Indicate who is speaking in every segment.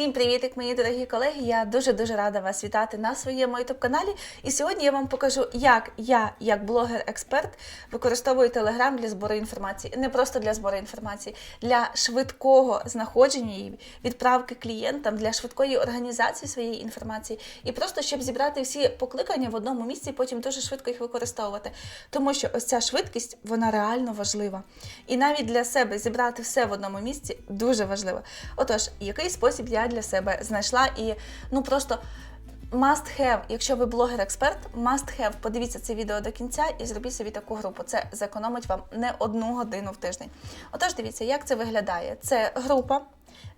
Speaker 1: Всім привіт, мої дорогі колеги! Я дуже-дуже рада вас вітати на своєму youtube каналі. І сьогодні я вам покажу, як я, як блогер-експерт, використовую Telegram для збору інформації. Не просто для збору інформації, для швидкого знаходження і відправки клієнтам, для швидкої організації своєї інформації і просто щоб зібрати всі покликання в одному місці і потім дуже швидко їх використовувати. Тому що ось ця швидкість вона реально важлива. І навіть для себе зібрати все в одному місці дуже важливо. Отож, який спосіб я для себе знайшла і ну просто. Must have, якщо ви блогер-експерт, must have, подивіться це відео до кінця і зробіть собі таку групу. Це зекономить вам не одну годину в тиждень. Отож, дивіться, як це виглядає. Це група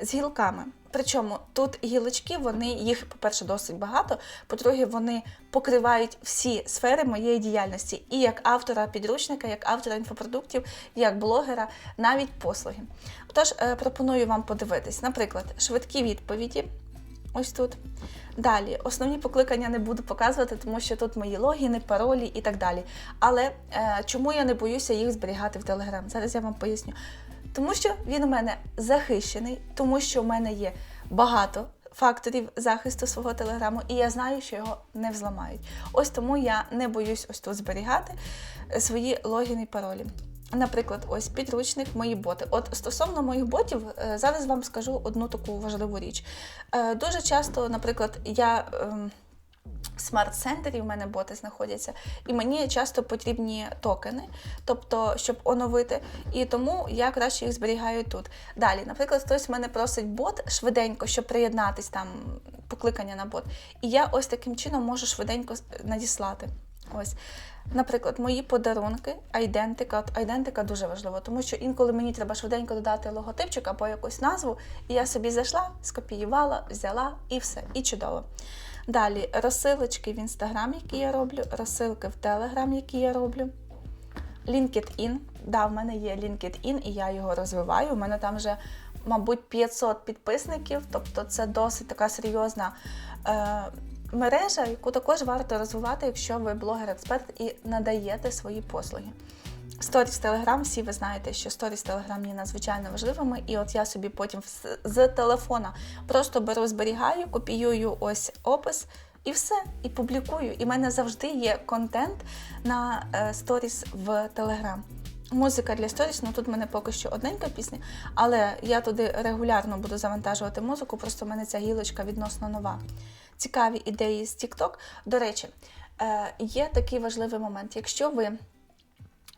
Speaker 1: з гілками. Причому тут гілочки, вони їх, по-перше, досить багато. По-друге, вони покривають всі сфери моєї діяльності, і як автора підручника, як автора інфопродуктів, як блогера, навіть послуги. Отож, е, пропоную вам подивитись, наприклад, швидкі відповіді. Ось тут. Далі, основні покликання не буду показувати, тому що тут мої логіни, паролі і так далі. Але е, чому я не боюся їх зберігати в Telegram? Зараз я вам поясню. Тому що він у мене захищений, тому що в мене є багато факторів захисту свого телеграму, і я знаю, що його не взламають. Ось тому я не боюсь ось тут зберігати свої логіни і паролі. Наприклад, ось підручник, мої боти. От стосовно моїх ботів, е, зараз вам скажу одну таку важливу річ. Е, Дуже часто, наприклад, я. ем, в смарт-центрі в мене боти знаходяться, і мені часто потрібні токени, тобто, щоб оновити, і тому я краще їх зберігаю тут. Далі, наприклад, хтось мене просить бот швиденько, щоб приєднатись там покликання на бот. І я ось таким чином можу швиденько надіслати. Ось. Наприклад, мої подарунки, айдентика. От айдентика дуже важливо, тому що інколи мені треба швиденько додати логотипчик або якусь назву, і я собі зайшла, скопіювала, взяла і все, і чудово. Далі розсилочки в інстаграм, які я роблю, розсилки в Телеграм, які я роблю. LinkedIn. Да, в мене є LinkedIn, і я його розвиваю. У мене там вже, мабуть, 500 підписників, тобто це досить така серйозна е, мережа, яку також варто розвивати, якщо ви блогер-експерт і надаєте свої послуги. Сторіс Телеграм, всі ви знаєте, що сторіс Телеграм є надзвичайно важливими, і от я собі потім з, телефона просто беру, зберігаю, копіюю ось опис. І все, і публікую. І в мене завжди є контент на е, сторіс в Телеграм. Музика для сторіс, ну тут в мене поки що одненька пісня, але я туди регулярно буду завантажувати музику, просто в мене ця гілочка відносно нова. Цікаві ідеї з TikTok. До речі, е, є такий важливий момент. Якщо ви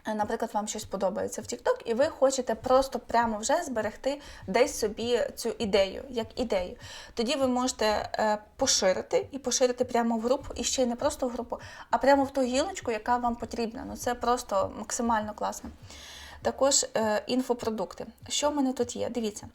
Speaker 1: Е, Наприклад, вам щось подобається в TikTok, і ви хочете просто прямо вже зберегти десь собі цю ідею, як ідею. Тоді ви можете е, поширити і поширити прямо в групу, і ще не просто в групу, а прямо в ту гілочку, яка вам потрібна. Ну це просто максимально класно. Також е, інфопродукти. Що в мене тут є? Дивіться,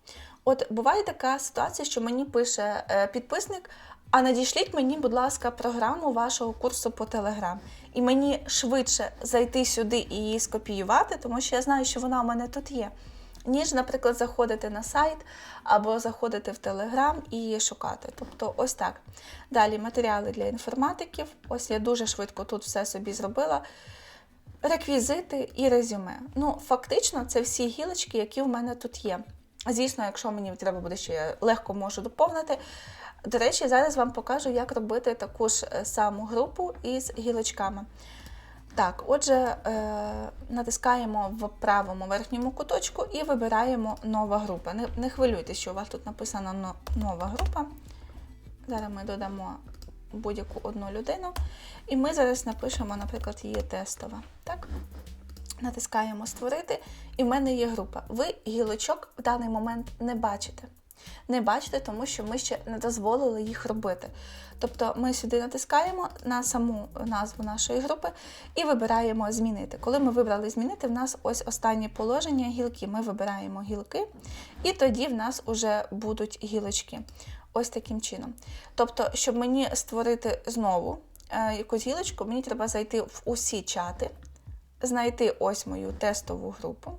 Speaker 1: от буває така ситуація, що мені пише е, підписник. А надішліть мені, будь ласка, програму вашого курсу по Телеграм. І мені швидше зайти сюди і її скопіювати, тому що я знаю, що вона у мене тут є. Ніж, наприклад, заходити на сайт або заходити в Телеграм і шукати. Тобто, ось так. Далі матеріали для інформатиків. Ось я дуже швидко тут все собі зробила. Реквізити і резюме. Ну, фактично, це всі гілочки, які в мене тут є. Звісно, якщо мені треба буде ще я легко можу доповнити. До речі, зараз вам покажу, як робити таку ж е, саму групу із гілочками. Так, отже, е, натискаємо в правому верхньому куточку і вибираємо нова група. Не, хвилюйтесь, що у вас тут написано нова група. Зараз ми додамо будь-яку одну людину. І ми зараз напишемо, наприклад, її тестова. Так? Натискаємо Створити, і в мене є група. Ви гілочок в даний момент не бачите. Не бачите, тому що ми ще не дозволили їх робити. Тобто ми сюди натискаємо на саму назву нашої групи і вибираємо змінити. Коли ми вибрали змінити, в нас ось останнє положення гілки. Ми вибираємо гілки, і тоді в нас вже будуть гілочки. Ось таким чином. Тобто, щоб мені створити знову е, якусь гілочку, мені треба зайти в усі чати, знайти ось мою тестову групу.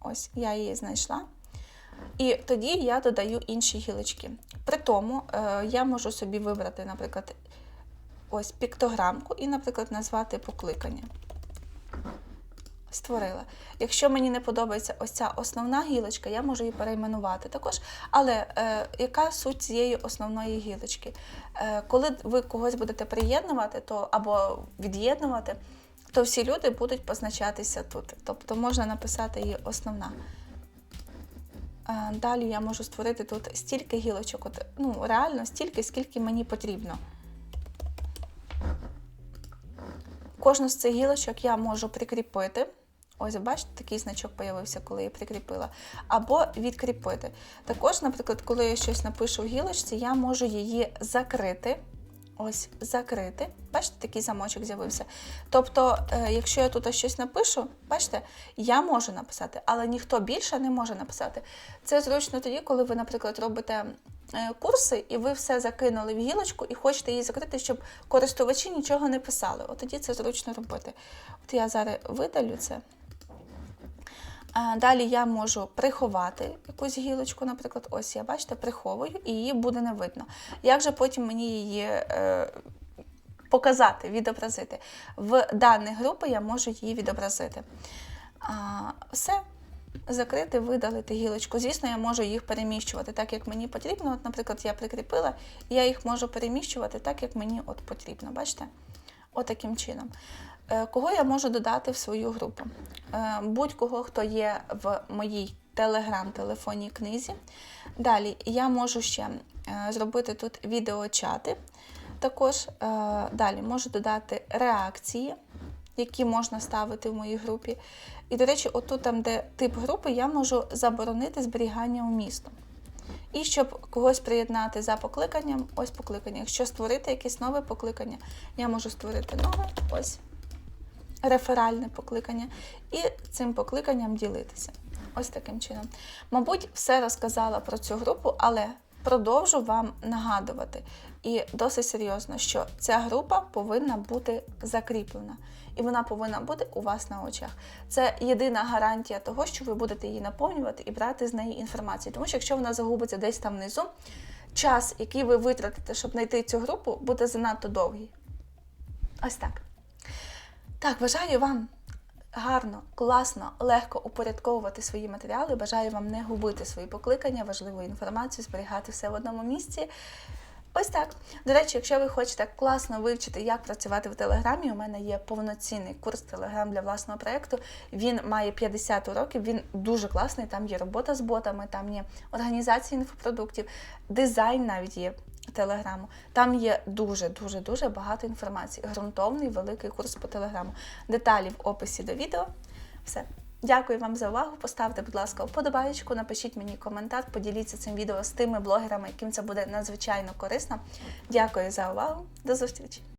Speaker 1: Ось я її знайшла. І тоді я додаю інші гілочки. При тому е, я можу собі вибрати, наприклад, ось піктограмку і, наприклад, назвати покликання. Створила. Якщо мені не подобається ось ця основна гілочка, я можу її перейменувати також. Але е, яка суть цієї основної гілочки? Е, коли ви когось будете приєднувати, то або від'єднувати, то всі люди будуть позначатися тут. Тобто можна написати її основна. Е, Далі я можу створити тут стільки гілочок, от, ну реально стільки, скільки мені потрібно. Кожну з цих гілочок я можу прикріпити. Ось, бачите, такий значок з'явився, коли я прикріпила. Або відкріпити. Також, наприклад, коли я щось напишу в гілочці, я можу її закрити. Ось, закрити. Бачите, такий замочок з'явився. Тобто, е, якщо я тут щось напишу, бачите, я можу написати, але ніхто більше не може написати. Це зручно тоді, коли ви, наприклад, робите е, курси, і ви все закинули в гілочку і хочете її закрити, щоб користувачі нічого не писали. От тоді це зручно робити. От я зараз видалю це. Далі я можу приховати якусь гілочку, наприклад, ось я бачите, приховую, і її буде не видно. Як же потім мені її е, показати, відобразити? В даних групи я можу її відобразити. Все. Закрити, видалити гілочку. Звісно, я можу їх переміщувати так, як мені потрібно. От, наприклад, я прикріпила, і я їх можу переміщувати так, як мені от потрібно. Бачите? Отаким чином. Е, Кого я можу додати в свою групу? Е, Будь-кого, хто є в моїй телеграм-телефонній книзі. Далі я можу ще е, зробити тут відеочати. Також далі можу додати реакції, які можна ставити в моїй групі. І, до речі, отут, там, де тип групи, я можу заборонити зберігання у місто. І щоб когось приєднати за покликанням, ось покликання. Якщо створити якесь нове покликання, я можу створити нове, ось реферальне покликання, і цим покликанням ділитися. Ось таким чином. Мабуть, все розказала про цю групу, але продовжу вам нагадувати і досить серйозно, що ця група повинна бути закріплена. І вона повинна бути у вас на очах. Це єдина гарантія того, що ви будете її наповнювати і брати з неї інформацію. Тому що якщо вона загубиться десь там внизу, час, який ви витратите, щоб знайти цю групу, буде занадто довгий. Ось так. Так, бажаю вам гарно, класно, легко упорядковувати свої матеріали. Бажаю вам не губити свої покликання, важливу інформацію, зберігати все в одному місці. Ось так. До речі, якщо ви хочете класно вивчити, як працювати в Телеграмі, у мене є повноцінний курс Телеграм для власного проєкту. Він має 50 уроків, він дуже класний. Там є робота з ботами, там є організація інфопродуктів, дизайн навіть є Телеграму. Там є дуже дуже дуже багато інформації. Грунтовний великий курс по телеграму. Деталі в описі до відео. Все. Дякую вам за увагу. Поставте, будь ласка, вподобаєчку, напишіть мені коментар, поділіться цим відео з тими блогерами, яким це буде надзвичайно корисно. Дякую за увагу. До зустрічі!